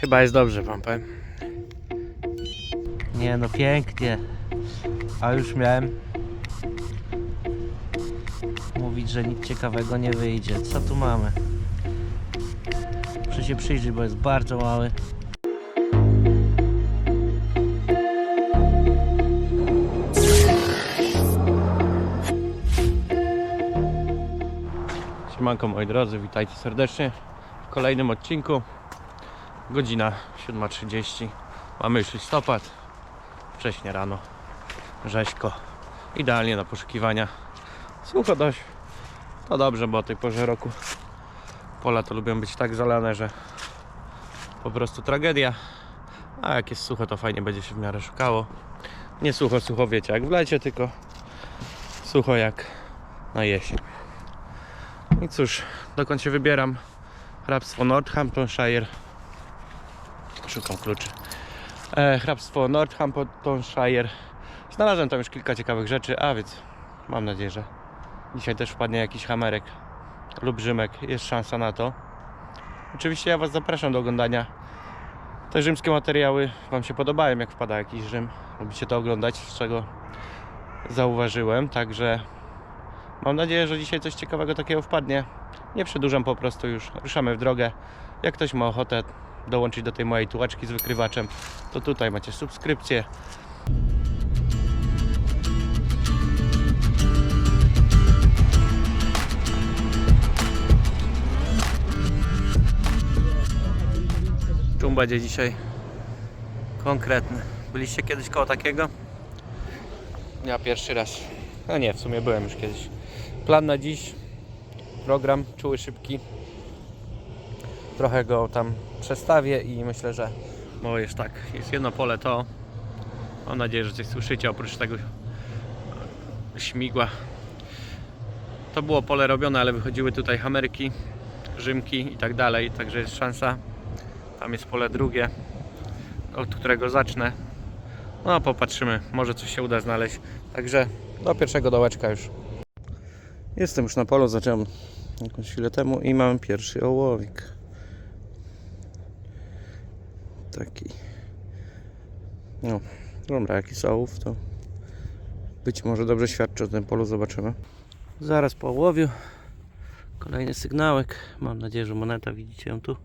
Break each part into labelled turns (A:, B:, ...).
A: Chyba jest dobrze, wam powiem.
B: Nie no, pięknie. A już miałem mówić, że nic ciekawego nie wyjdzie. Co tu mamy? Muszę się przyjrzeć, bo jest bardzo mały.
A: Siemanko moi drodzy, witajcie serdecznie w kolejnym odcinku. Godzina 7.30. Mamy już listopad. Wcześnie rano. Rzeźko. Idealnie na poszukiwania. Sucho dość. To dobrze, bo o tej porze roku pola to lubią być tak zalane, że po prostu tragedia. A jak jest sucho, to fajnie będzie się w miarę szukało. Nie sucho, sucho wiecie jak w lecie, tylko sucho jak na jesień. I cóż, dokąd się wybieram? Hrabstwo Northamptonshire. Szukam kluczy. E, hrabstwo Northamptonshire. Znalazłem tam już kilka ciekawych rzeczy, a więc mam nadzieję, że dzisiaj też wpadnie jakiś hamerek lub Rzymek. Jest szansa na to. Oczywiście ja Was zapraszam do oglądania. Te rzymskie materiały Wam się podobają, jak wpada jakiś Rzym. Lubicie to oglądać, z czego zauważyłem. Także Mam nadzieję, że dzisiaj coś ciekawego takiego wpadnie. Nie przedłużam po prostu już. Ruszamy w drogę. Jak ktoś ma ochotę dołączyć do tej mojej tułaczki z wykrywaczem, to tutaj macie subskrypcję. Czum będzie dzisiaj konkretny. Byliście kiedyś koło takiego? Ja pierwszy raz. No nie, w sumie byłem już kiedyś. Plan na dziś, program czuły, szybki. Trochę go tam przestawię i myślę, że bo jest tak, jest jedno pole to. Mam nadzieję, że coś słyszycie oprócz tego śmigła. To było pole robione, ale wychodziły tutaj hamerki, rzymki i tak dalej, także jest szansa. Tam jest pole drugie, od którego zacznę. No, popatrzymy, może coś się uda znaleźć. Także do pierwszego dołeczka już. Jestem już na polu, zacząłem jakąś chwilę temu i mam pierwszy ołowik. Taki. No, dobra, jaki ołów, to być może dobrze świadczy o tym polu, zobaczymy. Zaraz po ołowiu. Kolejny sygnałek. Mam nadzieję, że moneta, widzicie ją tu.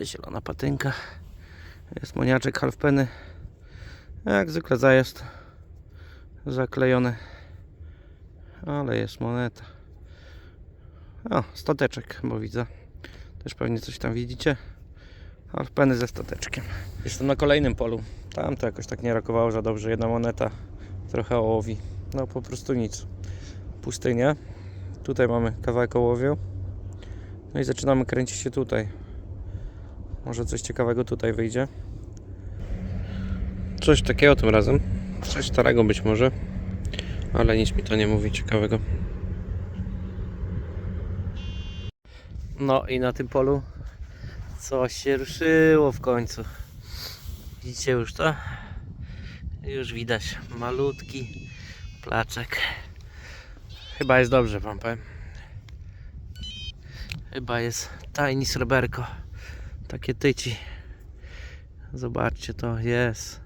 A: Jest zielona patynka. Jest moniaczek halfpenny. Jak zwykle zajazd zaklejony. Ale jest moneta. O, stateczek, bo widzę. Też pewnie coś tam widzicie. Halfpenny ze stateczkiem. Jestem na kolejnym polu. Tam to jakoś tak nie rakowało za dobrze. Jedna moneta, trochę ołowi. No po prostu nic. Pustynia. Tutaj mamy kawałek ołowiu. No i zaczynamy kręcić się tutaj. Może coś ciekawego tutaj wyjdzie. Coś takiego tym razem. Coś starego być może. Ale nic mi to nie mówi ciekawego. No i na tym polu coś się ruszyło w końcu. Widzicie już to? Już widać malutki placzek. Chyba jest dobrze, wam powiem. Chyba jest tajni sreberko. Takie tyci. Zobaczcie to, jest.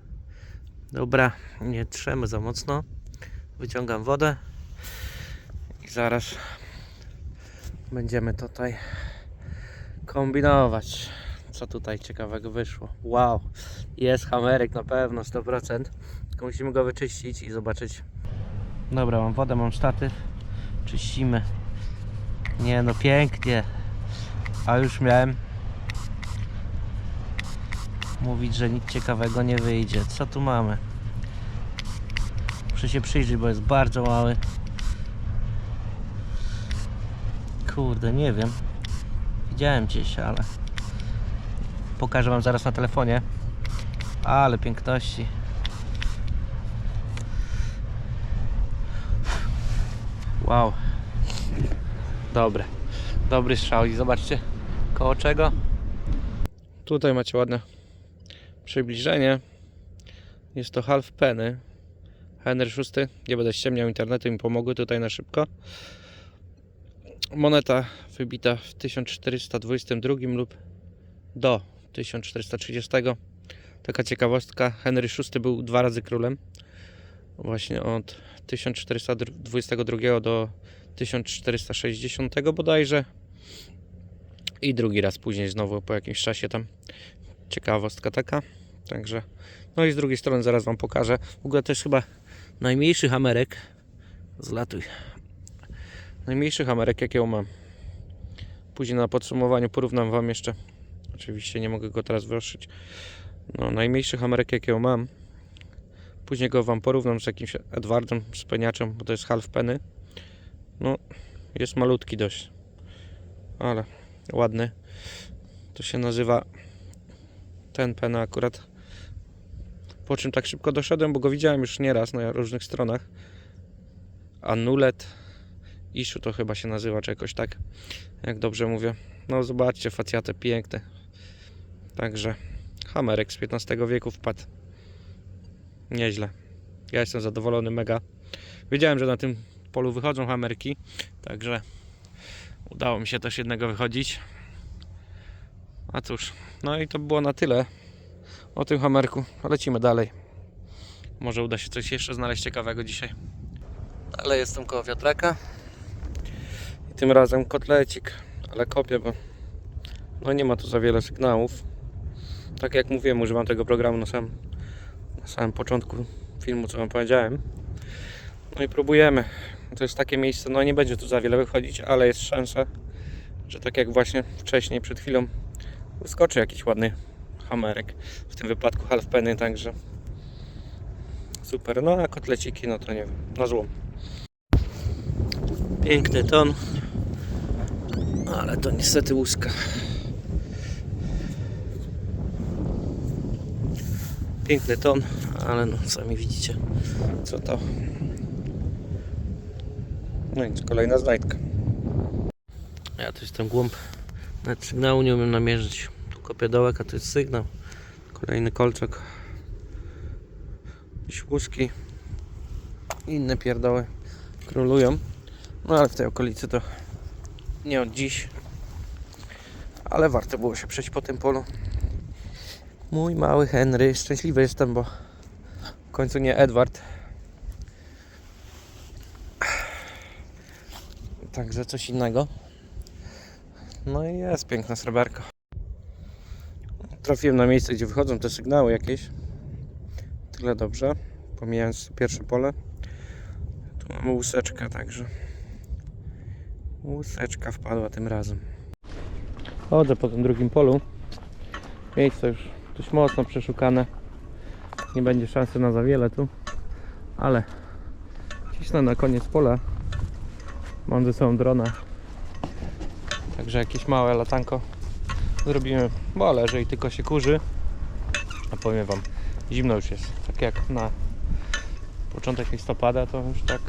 A: Dobra, nie trzemy za mocno. Wyciągam wodę i zaraz będziemy tutaj kombinować, co tutaj ciekawego wyszło. Wow, jest hamerek na pewno 100%. Tylko musimy go wyczyścić i zobaczyć. Dobra, mam wodę, mam statyw. Czyścimy. Nie no, pięknie. A już miałem mówić, że nic ciekawego nie wyjdzie. Co tu mamy? Muszę się przyjrzeć, bo jest bardzo mały. Kurde, nie wiem. Widziałem gdzieś, ale pokażę Wam zaraz na telefonie. Ale piękności. Wow. Dobre. Dobry strzał i zobaczcie koło czego. Tutaj macie ładne przybliżenie. Jest to half penny. Henry VI. Nie będę ściemniał internetu, mi pomogły tutaj na szybko. Moneta wybita w 1422 lub do 1430. Taka ciekawostka, Henry VI był dwa razy królem. Właśnie od 1422 do 1460 bodajże. I drugi raz później znowu po jakimś czasie tam ciekawostka taka. Także no i z drugiej strony zaraz wam pokażę. W ogóle to jest chyba najmniejszy hamerek. Zlatuj. Najmniejszy hamerek jakiego mam. Później na podsumowaniu porównam wam jeszcze. Oczywiście nie mogę go teraz wyostrzyć. No, najmniejszy hamerek jakiego mam. Później go wam porównam z jakimś Edwardem Speniaczem, bo to jest half penny. No, jest malutki dość. Ale ładny. To się nazywa ten pen akurat. Po czym tak szybko doszedłem, bo go widziałem już nieraz na różnych stronach. Anulet Ishu to chyba się nazywa, czy jakoś tak, jak dobrze mówię. No zobaczcie, facjatę piękne. Także hamerek z XV wieku wpadł. Nieźle. Ja jestem zadowolony mega. Wiedziałem, że na tym polu wychodzą hamerki, także udało mi się też jednego wychodzić. A cóż, no i to było na tyle o tym hamerku. Lecimy dalej. Może uda się coś jeszcze znaleźć ciekawego dzisiaj. Ale jestem koło wiatraka. Tym razem kotlecik, ale kopię, bo no nie ma tu za wiele sygnałów. Tak jak mówiłem, używam tego programu na samym, na samym początku filmu, co wam powiedziałem. No i próbujemy. To jest takie miejsce, no nie będzie tu za wiele wychodzić, ale jest szansa, że tak jak właśnie wcześniej, przed chwilą, wyskoczy jakiś ładny hamerek. W tym wypadku half penny, także super. No a kotleciki, no to nie wiem, na złom. Piękny ton, ale to niestety łuska. Piękny ton, ale no sami widzicie co to. No i kolejna znajdka. Ja to jestem głąb. Nawet sygnału nie umiem namierzyć. Tu kopię dołek, a to jest sygnał. Kolejny kolczek. Jakieś łuski. Inne pierdoły królują. No ale w tej okolicy to nie od dziś. Ale warto było się przejść po tym polu. Mój mały Henry. Szczęśliwy jestem, bo w końcu nie Edward. Także coś innego. No i jest piękne sreberko. Trafiłem na miejsce, gdzie wychodzą te sygnały jakieś. Tyle dobrze. Pomijając pierwsze pole. Tu mamy łuseczkę, także łuseczka wpadła tym razem. Chodzę po tym drugim polu. Miejsce już dość mocno przeszukane. Nie będzie szansy na za wiele tu, ale cisnę na koniec pola. Mam ze sobą drona. Także jakieś małe latanko zrobimy, bo leży i tylko się kurzy. A powiem wam, zimno już jest. Tak jak na początek listopada, to już tak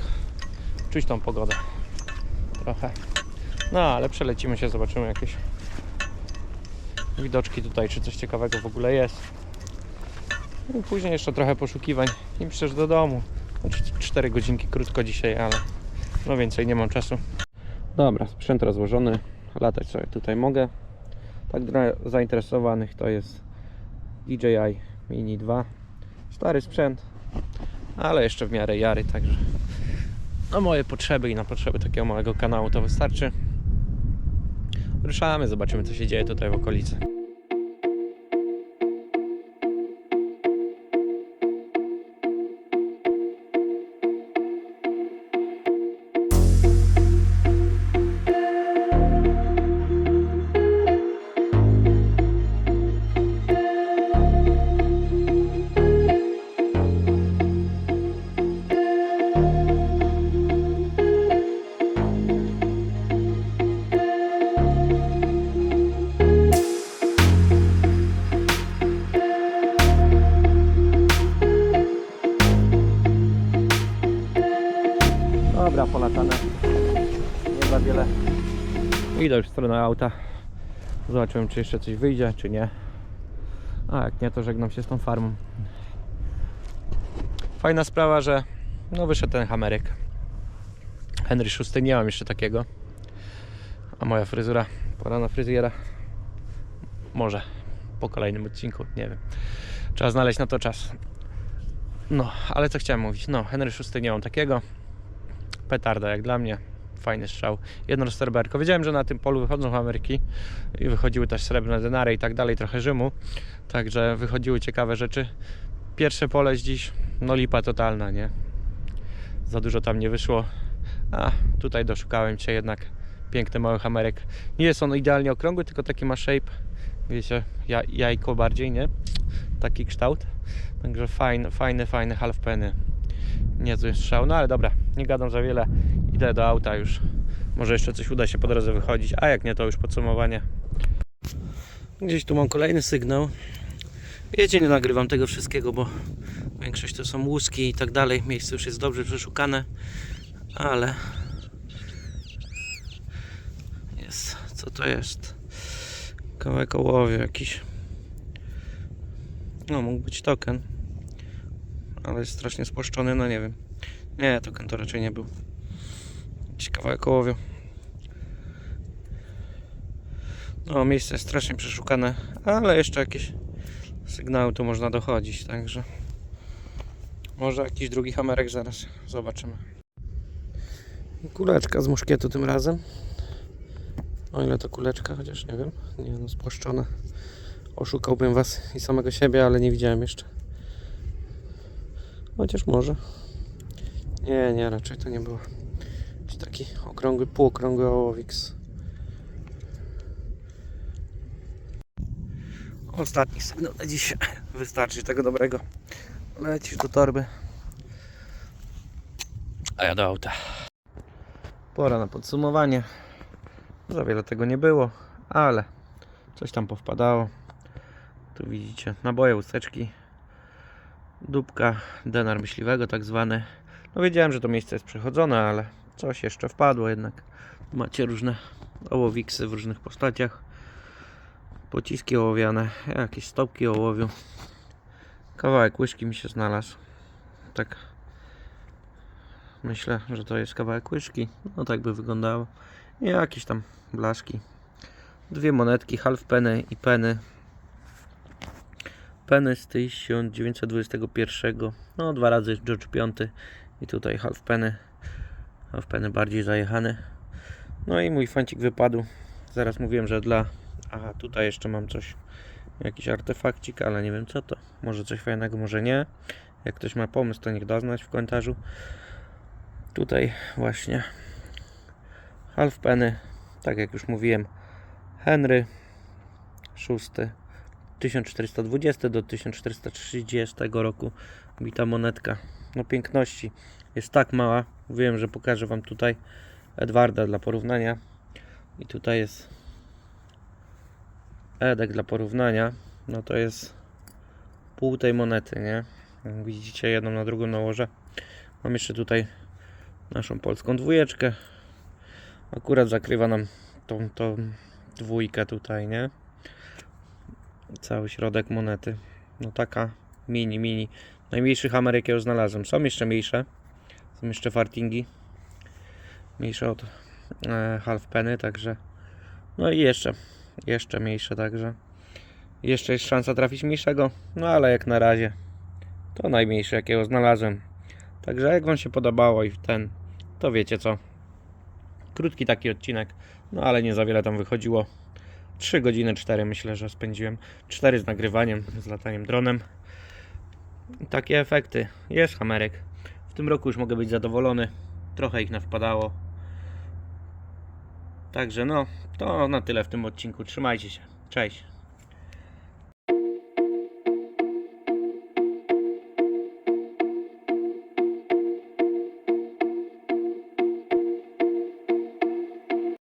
A: czuć tą pogodę. Trochę. No ale przelecimy się, zobaczymy jakieś widoczki tutaj, czy coś ciekawego w ogóle jest. I później jeszcze trochę poszukiwań i że do domu. Znaczy 4 godzinki krótko dzisiaj, ale no więcej nie mam czasu. Dobra, sprzęt rozłożony. Latać sobie tutaj mogę. Tak dla zainteresowanych to jest DJI Mini 2. Stary sprzęt, ale jeszcze w miarę jary, także na moje potrzeby i na potrzeby takiego małego kanału to wystarczy. Ruszamy, zobaczymy co się dzieje tutaj w okolicy. Idę już w stronę auta. Zobaczymy, czy jeszcze coś wyjdzie, czy nie. A jak nie, to żegnam się z tą farmą. Fajna sprawa, że no wyszedł ten hamerek. Henry VI nie mam jeszcze takiego. A moja fryzura, pora na fryzjera. Może po kolejnym odcinku, nie wiem. Trzeba znaleźć na to czas. No, ale co chciałem mówić? No, Henry VI nie mam takiego. Petarda jak dla mnie. Fajny strzał. Jedno sterberko. Wiedziałem, że na tym polu wychodzą Ameryki i wychodziły też srebrne denary i tak dalej, trochę Rzymu. Także wychodziły ciekawe rzeczy. Pierwsze pole dziś, no lipa totalna, nie? Za dużo tam nie wyszło. A tutaj doszukałem się jednak piękny małych Ameryk. Nie jest on idealnie okrągły, tylko taki ma shape, wiecie, ja, jajko bardziej, nie? Taki kształt. Także fajny, fajny, fajny half penny. Niezły strzał, no ale dobra, nie gadam za wiele. Idę do auta już. Może jeszcze coś uda się po drodze wychodzić, a jak nie, to już podsumowanie.
B: Gdzieś tu mam kolejny sygnał. Wiecie, nie nagrywam tego wszystkiego, bo większość to są łuski i tak dalej. Miejsce już jest dobrze przeszukane, ale jest, co to jest? Kawałek ołowiu jakiś. No, mógł być token, ale jest strasznie spłaszczony, no nie wiem. Nie, token to raczej nie był. Kawałek ołowiu. No, miejsce jest strasznie przeszukane, ale jeszcze jakieś sygnały tu można dochodzić, także może jakiś drugi hamerek zaraz zobaczymy. Kuleczka z muszkietu tym razem. O ile to kuleczka, chociaż nie wiem, nie no spłaszczone. Oszukałbym was i samego siebie, ale nie widziałem jeszcze. Chociaż może. Nie, nie, raczej to nie było. Taki okrągły, półokrągły ołowiks. Ostatni sygnał na. Wystarczy tego dobrego. Lecisz do torby. A ja do auta. Pora na podsumowanie. Za wiele tego nie było, ale coś tam powpadało. Tu widzicie naboje, łuseczki, dupka, denar myśliwego tak zwany. No wiedziałem, że to miejsce jest przechodzone, ale coś jeszcze wpadło jednak. Macie różne ołowiksy w różnych postaciach pociski ołowiane, jakieś stopki ołowiu. Kawałek łyżki mi się znalazł. Tak. Myślę, że to jest kawałek łyżki. No tak by wyglądało. I jakieś tam blaszki. Dwie monetki, half penny i penny. Penny z 1921. No dwa razy George V. I tutaj half penny. Half penny bardziej zajechany. No i mój fancik wypadł. Zaraz mówiłem, że dla Aha, tutaj jeszcze mam coś, jakiś artefakcik, ale nie wiem co to. Może coś fajnego, może nie. Jak ktoś ma pomysł, to niech da znać w komentarzu. Tutaj właśnie half penny, tak jak już mówiłem, Henry VI 1420 do 1430 roku bita monetka. No piękności jest tak mała. Mówiłem, że pokażę Wam tutaj Edwarda dla porównania. I tutaj jest Edek dla porównania, no to jest pół tej monety, nie? Jak widzicie, jedną na drugą nałożę. Mam jeszcze tutaj naszą polską dwójeczkę. Akurat zakrywa nam tą, tą dwójkę tutaj, nie? Cały środek monety. No taka mini, mini. Najmniejszy hammer jakiego znalazłem. Są jeszcze mniejsze. Są jeszcze fartingi. Mniejsze od e, half penny, także no i jeszcze jeszcze mniejsze także. Jeszcze jest szansa trafić mniejszego, no ale jak na razie to najmniejszy jakiego znalazłem. Także jak Wam się podobało i ten, to wiecie co. Krótki taki odcinek, no ale nie za wiele tam wychodziło. 3 godziny 4 myślę, że spędziłem. 4 z nagrywaniem, z lataniem dronem. Takie efekty. Jest hamerek. W tym roku już mogę być zadowolony. Trochę ich nawpadało. Także no, to na tyle w tym odcinku. Trzymajcie się. Cześć.